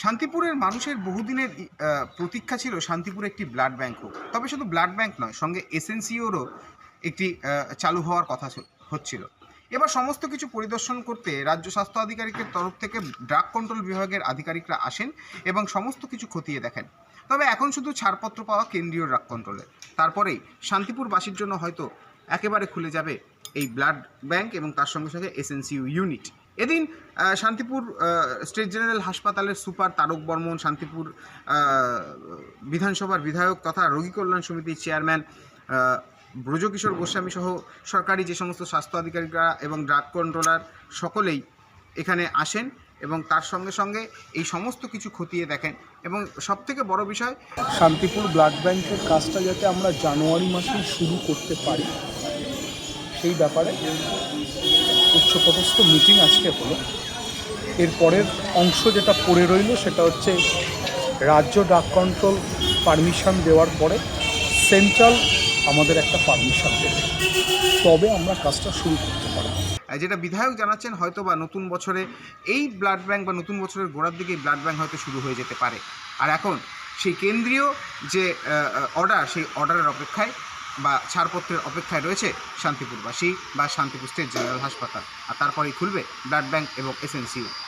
শান্তিপুরের মানুষের বহুদিনের প্রতীক্ষা ছিল শান্তিপুরে একটি ব্লাড ব্যাংক হোক। তবে শুধু ব্লাড ব্যাংক নয়, সঙ্গে এসএনসিওরও একটি চালু হওয়ার কথা ছিল- হচ্ছিল। এবার সমস্ত কিছু পরিদর্শন করতে রাজ্য স্বাস্থ্য আধিকারিকের তরফ থেকে ড্রাগ কন্ট্রোল বিভাগের আধিকারিকরা আসেন এবং সমস্ত কিছু খতিয়ে দেখেন। তবে এখন শুধু ছাড়পত্র পাওয়া কেন্দ্রীয় ড্রাগ কন্ট্রোলের তারপরেই শান্তিপুরবাসীর জন্য হয়তো একেবারে খুলে যাবে এই ব্লাড ব্যাংক এবং তার সঙ্গে সঙ্গে এসএনসিউ ইউনিট। এদিন শান্তিপুর স্টেট জেনারেল হাসপাতালের সুপার তারক বর্মন শান্তিপুর বিধানসভার বিধায়ক তথা রোগী কল্যাণ সমিতির চেয়ারম্যান ব্রজকিশোর গোস্বামী সহ সরকারি যে সমস্ত স্বাস্থ্য আধিকারিকরা এবং ড্রাগ কন্ট্রোলার সকলেই এখানে আসেন এবং তার সঙ্গে সঙ্গে এই সমস্ত কিছু খতিয়ে দেখেন। এবং সবথেকে বড় বিষয়, শান্তিপুর ব্লাড ব্যাংকের কাজটা যাতে আমরা জানুয়ারি মাসেই শুরু করতে পারি, সেই ব্যাপারে উচ্চপদস্থ মিটিং আজকে হলো। এরপরের অংশ যেটা পড়ে রইল সেটা হচ্ছে রাজ্য ডাক কন্ট্রোল পারমিশন দেওয়ার পরে সেন্ট্রাল আমাদের একটা পারমিশন দেবে। তবে আমরা কাজটা শুরু করতে পারব। যেটা বিধায়ক জানাচ্ছেন হয়তো বা নতুন বছরে এই ব্লাড ব্যাংক বা নতুন বছরের গোড়ার দিকে ব্লাড ব্যাংক হয়তো শুরু হয়ে যেতে পারে। আর এখন সেই কেন্দ্রীয় যে অর্ডার সেই অর্ডারের অপেক্ষায় বা ছাড়পত্রের অপেক্ষায় রয়েছে শান্তিপুরবাসী বা শান্তিপুর স্টেট জেনারেল হাসপাতাল। আর তারপরেই খুলবে ব্লাড ব্যাঙ্ক এবং এসএনসিউ